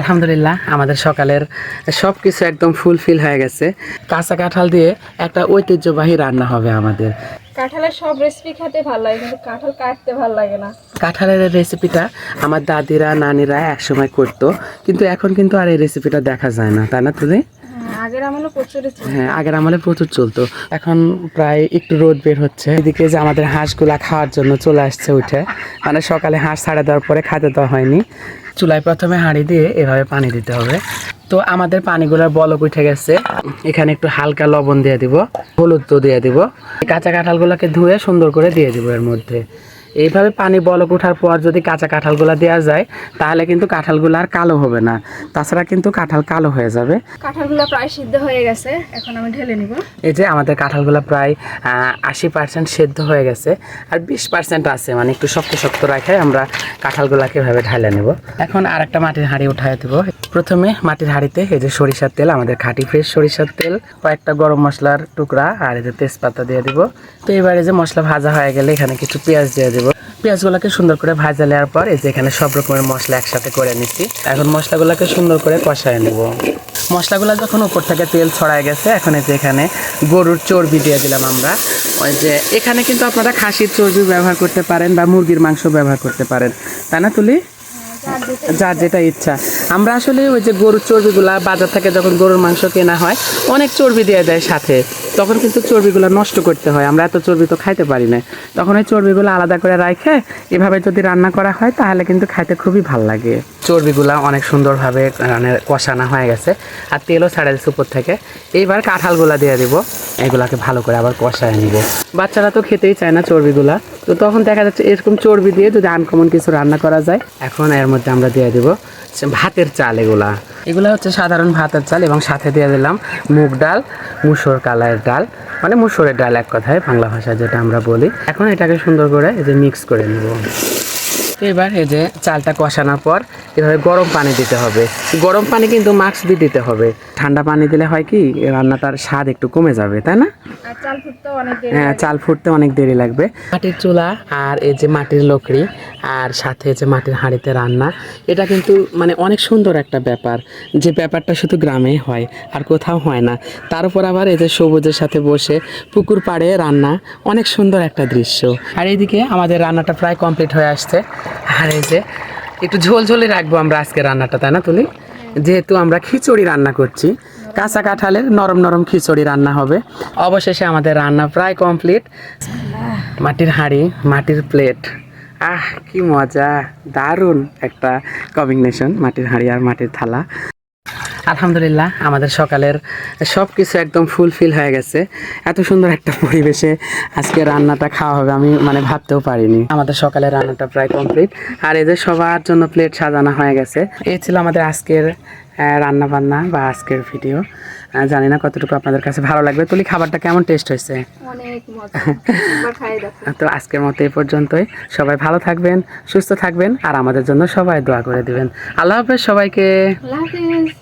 আলহামদুলিল্লাহ আমাদের সকালের সব কিছু একদম ফুলফিল হয়ে গেছে। কাঁচা কাঁঠাল দিয়ে একটা ঐতিহ্যবাহী রান্না হবে আমাদের। কাঁঠালের সব রেসিপি খেতে ভালো লাগে কিন্তু কাঁঠাল কাটতে ভালো লাগে না। কাঁঠালের রেসিপিটা আমার দাদিরা নানিরা একসময় করতো কিন্তু এখন কিন্তু আর এই রেসিপিটা দেখা যায় না তাই না তুলে? হ্যাঁ। হ্যাঁ আগের আমলে প্রচুর চলতো। এখন প্রায় একটু রোদ বের হচ্ছে। এদিকে যে আমাদের হাঁসগুলা খাওয়ার জন্য চলে আসছে উঠে। মানে সকালে হাঁস ছাড়া দেওয়ার পরে খেতে দেওয়া হয়নি। চুলায় প্রথমে হাঁড়ি দিয়ে এভাবে পানি দিতে হবে। তো আমাদের পানিগুলোর বলক উঠে গেছে। এখানে একটু হালকা লবণ দিয়ে দিব, হলুদ তো দিয়ে দিব। কাঁচা কাঁঠালগুলোকে ধুয়ে সুন্দর করে দিয়ে দিব এর মধ্যে। এইভাবে পানি বলক ওঠার পর যদি কাঁচা কাঁঠালগুলো দেওয়া যায় তাহলে কিন্তু কাঁঠালগুলো আর কালো হবে না। তাছাড়া কিন্তু কাঁঠাল কালো হয়ে যাবে। কাঁঠালগুলো প্রায় সিদ্ধ হয়ে গেছে এখন আমি ঢেলে নিব। এই যে আমাদের কাঁঠালগুলো প্রায় আশি পার্সেন্ট সেদ্ধ হয়ে গেছে আর বিশ পার্সেন্ট আছে মানে একটু শক্ত শক্ত রাখে আমরা কাঁঠালগুলোকে এভাবে ঢালে নেব। এখন আর একটা মাটির হাঁড়ি উঠাই দেবো। প্রথমে মাটির হাঁড়িতে এই যে সরিষার তেল আমাদের খাঁটি ফ্রেশ সরিষার তেল কয়েকটা গরম মশলার টুকরা আর এই যে তেজপাতা দিয়ে দিব। তো এবারে যে মশলা ভাজা হয়ে গেলে এখানে কিছু পেঁয়াজ দিয়ে দেবো। পেঁয়াজগুলোকে সুন্দর করে ভাজা নেওয়ার পর এই যে এখানে সব রকমের মশলা একসাথে করে নিচ্ছি। এখন মশলাগুলোকে সুন্দর করে কষায় নেব। মশলাগুলো যখন উপর থেকে তেল ছড়ায় গেছে এখন এই যে এখানে গরুর চর্বি দিয়ে দিলাম আমরা। ওই যে এখানে কিন্তু আপনারা খাসির চর্বি ব্যবহার করতে পারেন বা মুরগির মাংস ব্যবহার করতে পারেন। তাই না তুলি? যার যেটা যার যেটা ইচ্ছা। আমরা আসলে ওই যে গরুর চর্বিগুলা বাজার থেকে যখন গরুর মাংস কেনা হয়, অনেক চর্বি দিয়ে দেয় সাথে। তখন কিন্তু চর্বিগুলো নষ্ট করতে হয়। আমরা এত চর্বি তো খাইতে পারি না। তখন ওই চর্বিগুলো আলাদা করে রাখে এভাবে যদি রান্না করা হয়, তাহলে কিন্তু খাইতে খুবই ভালো লাগে। চর্বিগুলা অনেক সুন্দরভাবে মানে কষানো হয়ে গেছে। আর তেলও ছাড়া দিচ্ছে উপর থেকে। এইবার কাঁঠালগুলা দিয়ে দিব। এগুলাকে ভালো করে আবার কষায় নিব। বাচ্চারা তো খেতেই চায় না চর্বিগুলা। তো তখন দেখা যাচ্ছে এরকম চর্বি দিয়ে যদি আনকমন কিছু রান্না করা যায়, এখন এর মধ্যে আমরা দিয়ে দিব হচ্ছে ভাতের চাল এগুলা। এগুলা হচ্ছে সাধারণ ভাতের চাল এবং সাথে দিয়ে দিলাম মুগ ডাল, মুসুর কালার ডাল। মানে মুসুরের ডাল এক কথায় বাংলা ভাষায় যেটা আমরা বলি। এখন এটাকে সুন্দর করে যে মিক্স করে নিব। তো এবার এই যে চালটা কষানোর পর এভাবে গরম পানি দিতে হবে। গরম পানি কিন্তু মাস্ক দিয়ে দিতে হবে। ঠান্ডা পানি দিলে হয় কি রান্নাটার স্বাদ একটু কমে যাবে তাই না? চাল ফুটতেও অনেক হ্যাঁ চাল ফুটতে অনেক দেরি লাগবে। মাটির চুলা আর এই যে মাটির লকড়ি আর সাথে যে মাটির হাঁড়িতে রান্না এটা কিন্তু মানে অনেক সুন্দর একটা ব্যাপার। যে ব্যাপারটা শুধু গ্রামে হয় আর কোথাও হয় না। তার উপর আবার এই যে সবুজের সাথে বসে পুকুর পাড়ে রান্না অনেক সুন্দর একটা দৃশ্য। আর এইদিকে আমাদের রান্নাটা প্রায় কমপ্লিট হয়ে আসছে। আর এই যে, একটু ঝোল ঝোলে রাখব আমরা আজকে রান্নাটা, তাই না তুলি? যেহেতু আমরা খিচুড়ি রান্না করছি, কাঁচা কাঁঠালের নরম নরম খিচুড়ি রান্না হবে। অবশেষে আমাদের রান্না প্রায় কমপ্লিট। মাটির হাঁড়ি, মাটির প্লেট আহ, কি মজা, দারুণ একটা কম্বিনেশন মাটির হাঁড়ি আর মাটির থালা। আলহামদুলিল্লাহ আমাদের সকালের সব কিছু একদম ফুলফিল হয়ে গেছে। এত সুন্দর একটা পরিবেশে আজকে রান্নাটা খাওয়া হবে আমি মানে ভাবতেও পারিনি। আমাদের সকালের রান্নাটা প্রায় কমপ্লিট আর এই যে সবার জন্য প্লেট সাজানো হয়ে গেছে এই ছিল আমাদের আজকের রান্না বান্না বা আজকের ভিডিও জানি না কতটুকু আপনাদের কাছে ভালো লাগবে। তুলি খাবারটা কেমন টেস্ট হয়েছে? তো আজকের মতো এই পর্যন্তই। সবাই ভালো থাকবেন সুস্থ থাকবেন আর আমাদের জন্য সবাই দোয়া করে দিবেন। আল্লাহ হাফেজ সবাইকে। আল্লাহ হাফিজ।